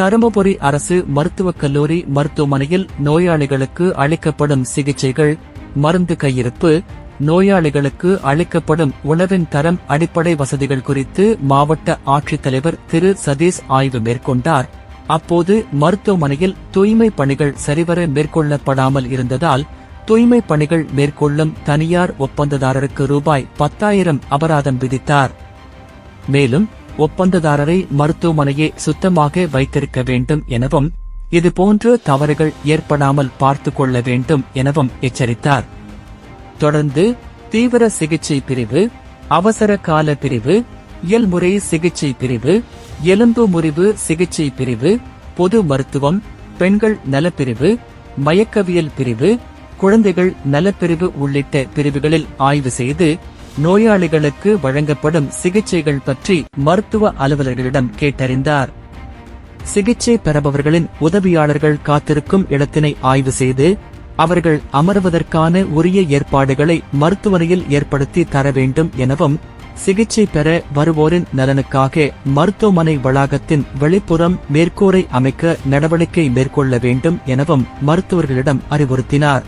தருமபுரி அரசு மருத்துவக் கல்லூரி மருத்துவமனையில் நோயாளிகளுக்கு அளிக்கப்படும் சிகிச்சைகள் மருந்து கையிருப்பு நோயாளிகளுக்கு அளிக்கப்படும் உணவின் தரம் அடிப்படை வசதிகள் குறித்து மாவட்ட ஆட்சித்தலைவர் திரு. சதீஷ் ஆய்வு மேற்கொண்டார். அப்போது மருத்துவமனையில் தூய்மை பணிகள் சரிவர மேற்கொள்ளப்படாமல் இருந்ததால் தூய்மை பணிகள் மேற்கொள்ளும் தனியார் ஒப்பந்ததாரருக்கு ரூபாய் பத்தாயிரம் அபராதம் விதித்தார். மேலும் ஒப்பந்ததாரரை மருத்துவமனையை சுத்தமாக வைத்திருக்க வேண்டும் எனவும் இதுபோன்ற தவறுகள் ஏற்படாமல் பார்த்துக் கொள்ள வேண்டும் எனவும் எச்சரித்தார். தொடர்ந்து தீவிர சிகிச்சை பிரிவு அவசர கால பிரிவு இயல்முறை சிகிச்சை பிரிவு எலும்பு முறிவு சிகிச்சை பிரிவு பொது மருத்துவம் பெண்கள் நலப்பிரிவு மயக்கவியல் பிரிவு குழந்தைகள் நலப்பிரிவு உள்ளிட்ட பிரிவுகளில் ஆய்வு செய்து நோயாளிகளுக்கு வழங்கப்படும் சிகிச்சைகள் பற்றி மருத்துவ அலுவலர்களிடம் கேட்டறிந்தார். சிகிச்சை பெறுபவர்களின் உதவியாளர்கள் காத்திருக்கும் இடத்தினை ஆய்வு செய்து அவர்கள் அமர்வதற்கான உரிய ஏற்பாடுகளை மருத்துவமனையில் ஏற்படுத்தி தர வேண்டும் எனவும் சிகிச்சை பெற வருவோரின் நலனுக்காக மருத்துவமனை வளாகத்தின் வெளிப்புறம் மேற்கூரை அமைக்க நடவடிக்கை மேற்கொள்ள வேண்டும் எனவும் மருத்துவர்களிடம் அறிவுறுத்தினார்.